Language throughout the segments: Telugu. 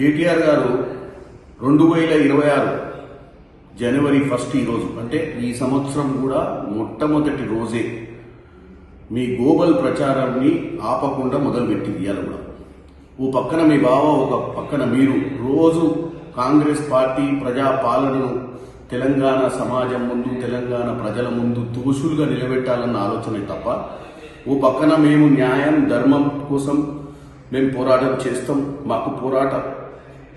కేటీఆర్ గారు రెండు వేల ఇరవై ఆరు జనవరి ఫస్ట్ ఈరోజు అంటే ఈ సంవత్సరం కూడా మొట్టమొదటి రోజే మీ గోబల్ ప్రచారాన్ని ఆపకుండా మొదలుపెట్టి ఇవాళ కూడా. ఓ పక్కన మీ బావ ఒక పక్కన మీరు. రోజు కాంగ్రెస్ పార్టీ ప్రజా పాలనను తెలంగాణ సమాజం ముందు తెలంగాణ ప్రజల ముందు తోసులుగా నిలబెట్టాలన్న ఆలోచనే తప్ప ఓ పక్కన మేము న్యాయం ధర్మం కోసం మేము పోరాటం చేస్తాం మాకు పోరాట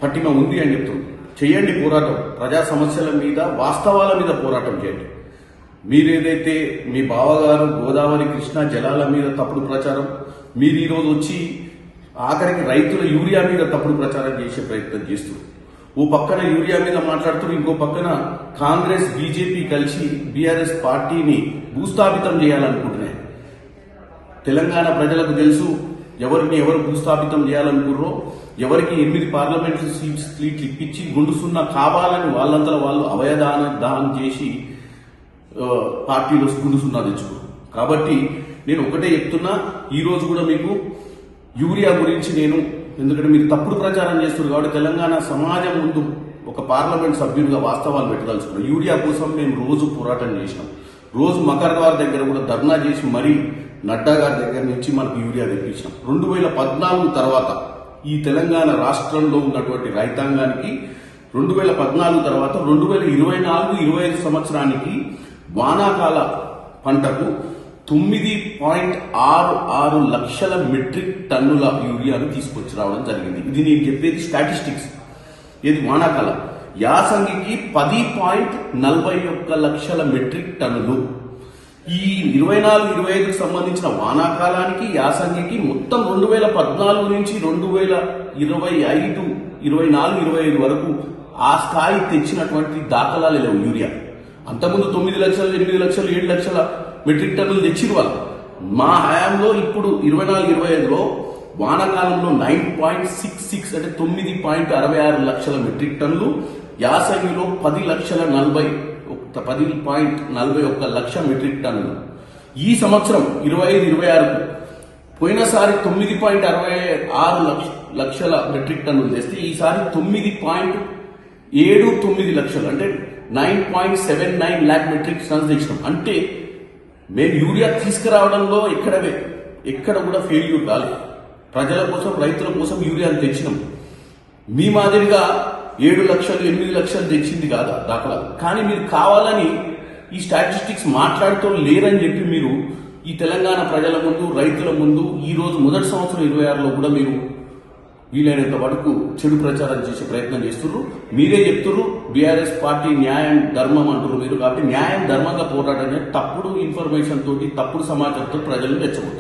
పట్టిమ ఉంది అని చెప్తుంది. చేయండి పోరాటం. ప్రజా సమస్యల మీద వాస్తవాల మీద పోరాటం చేయండి. మీరేదైతే మీ బావగారు గోదావరి కృష్ణా జలాల మీద తప్పుడు ప్రచారం మీరు ఈరోజు వచ్చి ఆఖరికి రైతుల యూరియా మీద తప్పుడు ప్రచారం చేసే ప్రయత్నం చేస్తున్నారు. ఓ పక్కన యూరియా మీద మాట్లాడుతున్నారు ఇంకో పక్కన కాంగ్రెస్ బీజేపీ కలిసి బీఆర్ఎస్ పార్టీని భూస్థాపితం చేయాలనుకుంటున్నాయి. తెలంగాణ ప్రజలకు తెలుసు ఎవరిని ఎవరు భూస్థాపితం చేయాలనుకుర్రో ఎవరికి ఎనిమిది పార్లమెంట్ సీట్స్ సీట్లు ఇప్పించి గుండుసున్న కావాలని వాళ్ళంతా వాళ్ళు అవయదాన దానం చేసి పార్టీలో గుండు సున్నా తెచ్చుకోరు కాబట్టి నేను ఒకటే చెప్తున్నా ఈరోజు కూడా మీకు యూరియా గురించి నేను ఎందుకంటే మీరు తప్పుడు ప్రచారం చేస్తున్నారు కాబట్టి తెలంగాణ సమాజం ముందు ఒక పార్లమెంట్ సభ్యుడిగా వాస్తవాలు పెట్టదలుచుకున్నాం. యూరియా కోసం మేము రోజు పోరాటం చేసినాం. రోజు మకర్ గారి దగ్గర కూడా ధర్నా చేసి మరీ నడ్డా గారి దగ్గర నుంచి మనకు యూరియా తెప్పించాం. రెండు వేల పద్నాలుగు తర్వాత ఈ తెలంగాణ రాష్ట్రంలో ఉన్నటువంటి రైతాంగానికి రెండు వేల పద్నాలుగు తర్వాత రెండు వేల ఇరవై నాలుగు ఇరవై ఐదు సంవత్సరానికి వానాకాల పంటకు తొమ్మిది పాయింట్ ఆరు ఆరు లక్షల మెట్రిక్ టన్నుల యూరియాను తీసుకొచ్చి రావడం జరిగింది. ఇది నేను చెప్పేది స్టాటిస్టిక్స్. ఇది వానాకాలం? యాసంగికి పది పాయింట్ నలభై ఒక్క లక్షల మెట్రిక్ టన్నులు. ఈ ఇరవై నాలుగు ఇరవై ఐదుకు సంబంధించిన వానాకాలానికి యాసంగికి మొత్తం రెండు వేల పద్నాలుగు నుంచి రెండు వేల ఇరవై ఐదు ఇరవై నాలుగు ఇరవై ఐదు వరకు ఆ స్థాయి తెచ్చినటువంటి దాఖలాలు లేవు యూరియా. అంతకుముందు తొమ్మిది లక్షలు ఎనిమిది లక్షలు ఏడు లక్షల మెట్రిక్ టన్నులు తెచ్చిరు వాళ్ళు. మా హయాంలో ఇప్పుడు ఇరవై నాలుగు ఇరవై ఐదులో వానాకాలంలో నైన్ పాయింట్ సిక్స్ సిక్స్ అంటే తొమ్మిది పాయింట్ అరవై ఆరు లక్షల మెట్రిక్ టన్నులు యాసంగిలో పది లక్షల నలభై పది పాయింట్ నలభై ఒక్క లక్ష మెట్రిక్ టన్నులు. ఈ సంవత్సరం ఇరవై ఐదు ఇరవై ఆరుకు పోయినసారి తొమ్మిది పాయింట్ అరవై ఆరు లక్ష లక్షల మెట్రిక్ టన్నులు చేస్తే ఈసారి తొమ్మిది పాయింట్ ఏడు తొమ్మిది లక్షలు అంటే nine point seven nine lakh metric tons తెచ్చినాం. అంటే మేము యూరియా తీసుకురావడంలో ఎక్కడ ఎక్కడ కూడా ఫెయిల్యూర్ కాలేదు. ప్రజల కోసం రైతుల కోసం యూరియాను తెచ్చినాం. మీ మాదిరిగా ఏడు లక్షలు ఎనిమిది లక్షలు తెచ్చింది కాదా దాఖలా కానీ మీరు కావాలని ఈ స్టాటిస్టిక్స్ మాట్లాడుతూ లేరని చెప్పి మీరు ఈ తెలంగాణ ప్రజల ముందు రైతుల ముందు ఈరోజు మొదటి సంవత్సరం ఇరవై ఆరులో కూడా మీరు వీలైనంత వరకు చెడు ప్రచారం చేసే ప్రయత్నం చేస్తున్నారు మీరే చెప్తున్నారు బీఆర్ఎస్ పార్టీ న్యాయం ధర్మం అంటున్నారు మీరు కాబట్టి న్యాయం ధర్మంగా పోరాటం తప్పుడు ఇన్ఫర్మేషన్ తోటి తప్పుడు సమాచారంతో ప్రజలను రెచ్చగొట్టారు